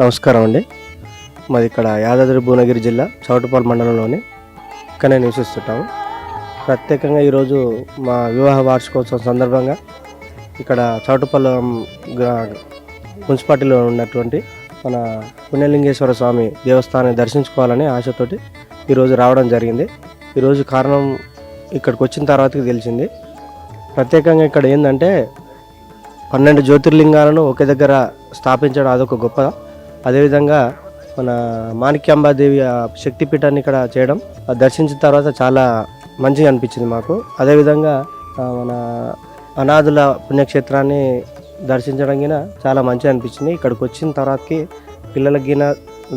నమస్కారం అండి. మాది ఇక్కడ యాదాద్రి భువనగిరి జిల్లా చౌటపాల్ మండలంలోని ఇక్కడనే నివసిస్తుంటాము. ప్రత్యేకంగా ఈరోజు మా వివాహ వార్షికోత్సవం సందర్భంగా ఇక్కడ చౌటుపాలెం గ్రా- మున్సిపాలిటీలో ఉన్నటువంటి మన పుణ్యలింగేశ్వర స్వామి దేవస్థానాన్ని దర్శించుకోవాలని ఆశతోటి ఈరోజు రావడం జరిగింది. ఈరోజు కారణం ఇక్కడికి వచ్చిన తర్వాతకి తెలిసింది. ప్రత్యేకంగా ఇక్కడ ఏంటంటే పన్నెండు జ్యోతిర్లింగాలను ఒకే దగ్గర స్థాపించడం అదొక గొప్ప అదేవిధంగా మన మాణిక్యాంబాదేవి ఆ శక్తిపీఠాన్ని ఇక్కడ చేయడం దర్శించిన తర్వాత చాలా మంచిగా అనిపించింది మాకు. అదేవిధంగా మన అనాథుల పుణ్యక్షేత్రాన్ని దర్శించడం గిన చాలా మంచిగా అనిపించింది. ఇక్కడికి వచ్చిన తర్వాతకి పిల్లలకి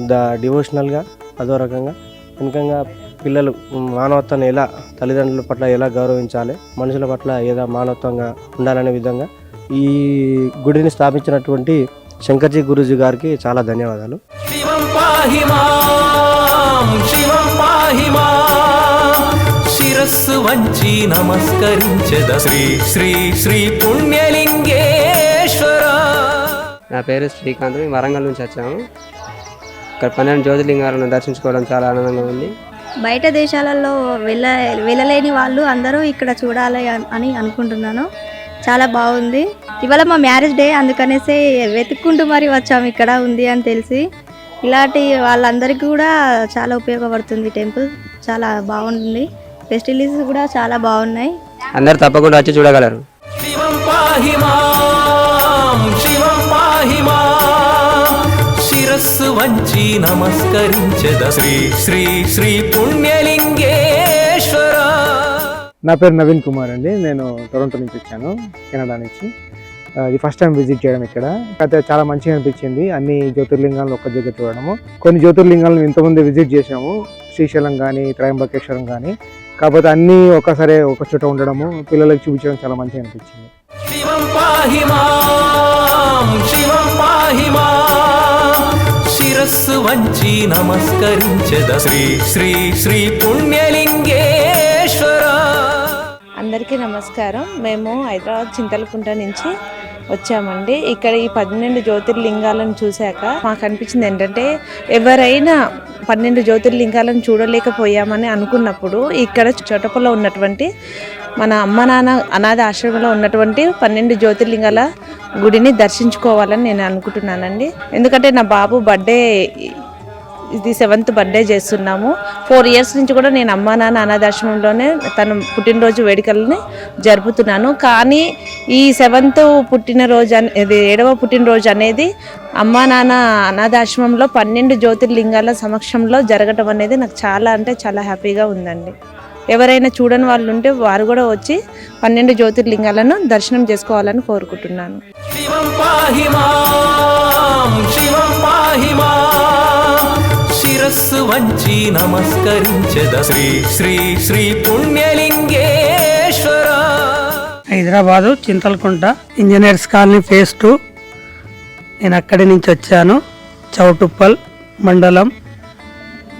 ద డివోషనల్గా అదో రకంగా వెనుకంగా పిల్లలు మానవత్వాన్ని ఎలా తల్లిదండ్రుల పట్ల ఎలా గౌరవించాలి మనుషుల పట్ల ఏదో మానవత్వంగా ఉండాలనే విధంగా ఈ గుడిని స్థాపించినటువంటి శంకర్జీ గురూజీ గారికి చాలా ధన్యవాదాలు. శివం పాహి మాం శివం పాహి మాం. శిరస్సు వంచి నమస్కరించద. శ్రీ శ్రీ శ్రీ పుణ్యలింగేశ్వర. నా పేరు శ్రీకాంత్ మేము వరంగల్ నుంచి వచ్చాము. ఇక్కడ పన్నెండు జ్యోతిర్లింగాలను దర్శించుకోవడం చాలా ఆనందంగా ఉంది. బయట దేశాలలో వెళ్ళ వెళ్ళలేని వాళ్ళు అందరూ ఇక్కడ చూడాలి అని అనుకుంటున్నాను. చాలా బాగుంది. ఇవాళ మా మ్యారేజ్ డే అందుకనేసి వెతుక్కుంటూ మరి వచ్చాము. ఇక్కడ ఉంది అని తెలిసి ఇలాంటి వాళ్ళందరికీ కూడా చాలా ఉపయోగపడుతుంది టెంపుల్. చాలా బాగుంది. ఫెస్టివల్స్ కూడా చాలా బాగున్నాయి. అందరు తప్పకుండా వచ్చి చూడగలరు. శిరస్సు వంచి నమస్కరించద శ్రీ శ్రీ శ్రీ పుణ్యలింగేశ్వర నా పేరు నవీన్ కుమార్ అండి. నేను టొరంటో నుంచి వచ్చాను కెనడా నుంచి. ఇది ఫస్ట్ టైం విజిట్ చేయడం ఇక్కడ. అయితే చాలా మంచిగా అనిపించింది. అన్ని జ్యోతిర్లింగాలను ఒక్క దగ్గర చూడడము. కొన్ని జ్యోతిర్లింగాలను ఇంతకుముందు విజిట్ చేసాము శ్రీశైలం కానీ త్రయంబకేశ్వరం కానీ కాకపోతే అన్నీ ఒకసారి ఒక చోట ఉండడము పిల్లలకు చూపించడం చాలా మంచిగా అనిపించింది. శిరస్సు వంచి నమస్కరించద. శ్రీ శ్రీ శ్రీ పుణ్యలింగే అందరికీ నమస్కారం. మేము హైదరాబాద్ చింతలకుంట నుంచి వచ్చామండి. ఇక్కడ ఈ పన్నెండు జ్యోతిర్లింగాలను చూశాక మాకు అనిపించింది ఏంటంటే ఎవరైనా పన్నెండు జ్యోతిర్లింగాలను చూడలేకపోయామని అనుకున్నప్పుడు ఇక్కడ చోటపలో ఉన్నటువంటి మన అమ్మ నాన్న అనాథ ఆశ్రమంలో ఉన్నటువంటి పన్నెండు జ్యోతిర్లింగాల గుడిని దర్శించుకోవాలని నేను అనుకుంటున్నానండి. ఎందుకంటే నా బాబు బర్త్డే ఇది సెవెంత్ బర్త్డే చేస్తున్నాము. ఫోర్ ఇయర్స్ నుంచి కూడా నేను అమ్మా నాన్న అనాథాశ్రమంలోనే తన పుట్టినరోజు వేడుకలని జరుపుతున్నాను. కానీ ఈ సెవెంత్ పుట్టినరోజు అనే ఇది ఏడవ పుట్టినరోజు అనేది అమ్మా నాన్న అనాథాశ్రమంలో పన్నెండు జ్యోతిర్లింగాల సమక్షంలో జరగటం అనేది నాకు చాలా అంటే చాలా హ్యాపీగా ఉందండి. ఎవరైనా చూడని వాళ్ళు ఉంటే వారు కూడా వచ్చి పన్నెండు జ్యోతిర్లింగాలను దర్శనం చేసుకోవాలని కోరుకుంటున్నాను. శివం పాహిమా శివం పాహిమా. శిరస్సు వంచి నమస్కరించద. Shri Shri Shri Punyalingeshwara. Hyderabad Chintalakunta engineers colony phase two. నేను అక్కడి నుంచి వచ్చాను. చౌటుప్పల్ మండలం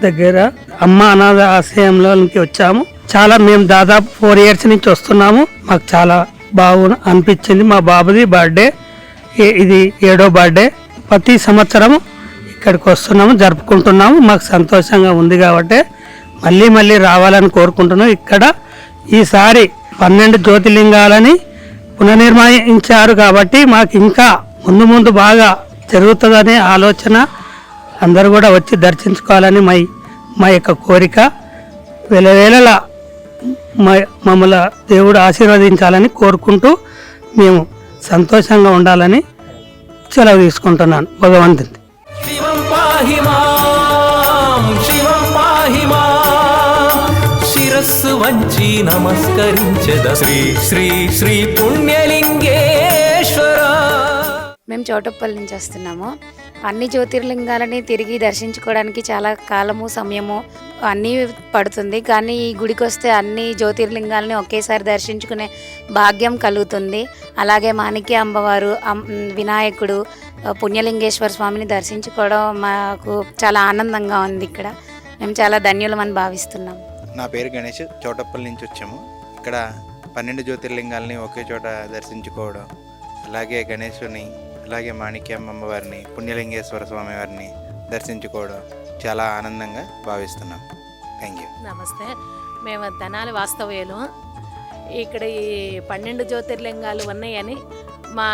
దగ్గర అమ్మ అనాథ ఆశ్రయంలోకి వచ్చాము. చాలా మేము దాదాపు ఫోర్ ఇయర్స్ నుంచి వస్తున్నాము. మాకు చాలా బాగు అనిపించింది. మా బాబుది బర్త్డే. ఇది ఏడో బర్త్డే. ప్రతి సంవత్సరం ఇక్కడికి వస్తున్నాము జరుపుకుంటున్నాము. మాకు సంతోషంగా ఉంది కాబట్టి మళ్ళీ మళ్ళీ రావాలని కోరుకుంటున్నాం. ఇక్కడ ఈసారి పన్నెండు జ్యోతిర్లింగాలని పునర్నిర్మించారు కాబట్టి మాకు ఇంకా ముందు ముందు బాగా జరుగుతుందనే ఆలోచన అందరూ కూడా వచ్చి దర్శించుకోవాలని మై మా యొక్క కోరిక. వేలవేళలా మా మమ్మల్ని దేవుడు ఆశీర్వదించాలని కోరుకుంటూ మేము సంతోషంగా ఉండాలని సెలవు తీసుకుంటున్నాను. భగవంతుని పాహి మాం శివం పాహి మాం శిరస్సు వంచి నమస్కరించద శ్రీ శ్రీ శ్రీ పుణ్యలింగేశ్వర. మేము చోటప్పల్ నుంచి వస్తున్నాము. అన్ని జ్యోతిర్లింగాలని తిరిగి దర్శించుకోవడానికి చాలా కాలము సమయము అన్నీ పడుతుంది. కానీ ఈ గుడికి వస్తే అన్ని జ్యోతిర్లింగాలని ఒకేసారి దర్శించుకునే భాగ్యం కలుగుతుంది. అలాగే మాణిక్య అమ్మవారు వినాయకుడు పుణ్యలింగేశ్వర స్వామిని దర్శించుకోవడం మాకు చాలా ఆనందంగా ఉంది ఇక్కడ. మేము చాలా ధన్యులమని భావిస్తున్నాం. నా పేరు గణేష్ చోటప్పల్ నుంచి వచ్చాము. ఇక్కడ పన్నెండు జ్యోతిర్లింగాల్ని ఒకే చోట దర్శించుకోవడం అలాగే గణేశుని అలాగే మాణిక్యమ్మ అమ్మవారిని పుణ్యలింగేశ్వర స్వామి వారిని దర్శించుకోవడం చాలా ఆనందంగా భావిస్తున్నాం. థ్యాంక్ యూ నమస్తే. మేము తెనాలి వాస్తవ్యులు. ఇక్కడ ఈ పన్నెండు జ్యోతిర్లింగాలు ఉన్నాయని మా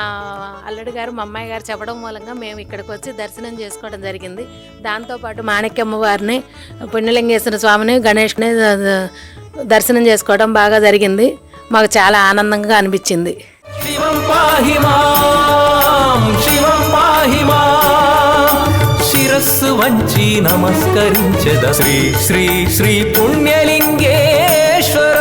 అల్లుడి గారు మా అమ్మాయి గారు చెప్పడం మూలంగా మేము ఇక్కడికి వచ్చి దర్శనం చేసుకోవడం జరిగింది. దాంతోపాటు మాణిక్యమ్మ వారిని పుణ్యలింగేశ్వర స్వామిని గణేష్ని దర్శనం చేసుకోవడం బాగా జరిగింది. మాకు చాలా ఆనందంగా అనిపించింది. శివం శిరస్సు వంచి నమస్కరించద. శ్రీ శ్రీ శ్రీ పుణ్యలింగేశ్వర.